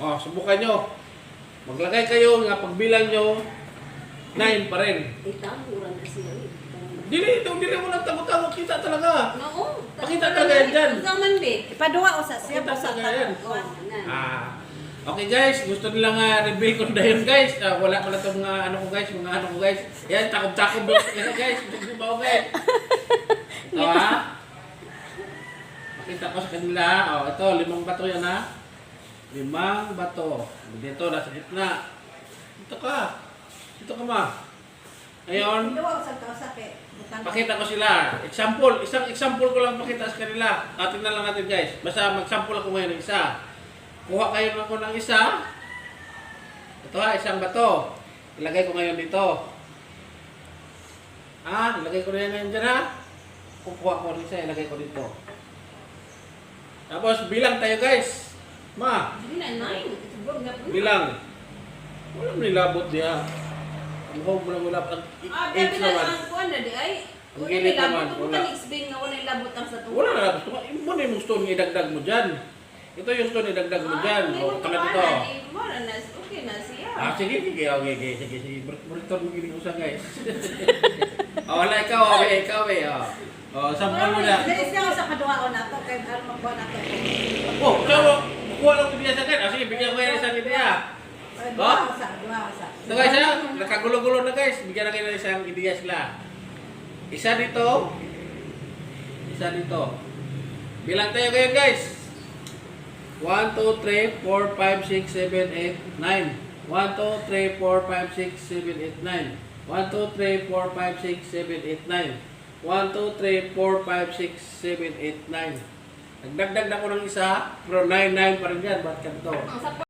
Oh, subukan nyo. Maglagay kayo nga pagbilang nyo, 9 pa rin. Itamuran na siya. eh. Dili, ito, dili mo lang tago-tago. Kita talaga. Oo. Pakita talaga yan dyan. Zaman, be. Ipaduwa o sa siya Pakita sa yan. Ah, okay guys, gusto nila nga reveal ko na yun guys. Ah, wala pala itong mga ano ko guys, mga ano ko guys. Yan, takob-takob yan guys. Ako guys? Ito ha. Pakita ko sa kanila. Oh, ito, limang bato yan ha. Limang bato. Dito, nasa gitna. Dito ka. Dito ka ma. Ngayon, Ipaduwa o sa kausapin. Butang- Pakita ko sila. Example, isang example ko lang pakita sa kanila. Atin na lang natin guys. Basta mag-sample ako ngayon ng isa. Kuha kayo ng ako ng isa. Ito ha, isang bato. Ilagay ko ngayon dito. Ah, ilagay ko na yan ngayon dyan ha. Kukuha ko ng isa, ilagay ko dito. Tapos bilang tayo guys. Ma, Hindi na, nine. Siguro nga po. bilang. Walang nilabot niya. Ang home mo lang wala pang Ah, 8 pero na naman. ang kuwan na di ay. Ang Wala gilid nila naman, labot. wala. Wala explain nga wala labot ang sa tuwa. Wala na gusto mo. Mo na yung stone idagdag mo dyan. Ito yung stone idagdag mo dyan. Ah, O, tala dito. Wala na. Okay na siya. Ah, sige, sige, okay, okay, sige, sige. Monitor mo giling usa, guys. oh, wala ikaw, okay, ikaw, eh. Oh, oh mo na. Dili siya sa kaduwa o nato kay aron magbuwa nato. Oh, ikaw, kuha lang diya sa akin. Ah, sige, bigyan ko yan isang ideya. Duwa o sa, duwa o sa. Ito guys, ha? Nakagulo-gulo na guys. Bigyan na kayo ng isang ideya sila. Isa dito. Isa dito. Bilang tayo ngayon guys. 1, 2, 3, 4, 5, 6, 7, 8, 9. 1, 2, 3, 4, 5, 6, 7, 8, 9. 1, 2, 3, 4, 5, 6, 7, 8, 9. 1, 2, 3, 4, 5, 6, 7, 8, 9. Nagdagdag na ko ng isa, pero 9, 9 pa rin yan. Ba't ganito?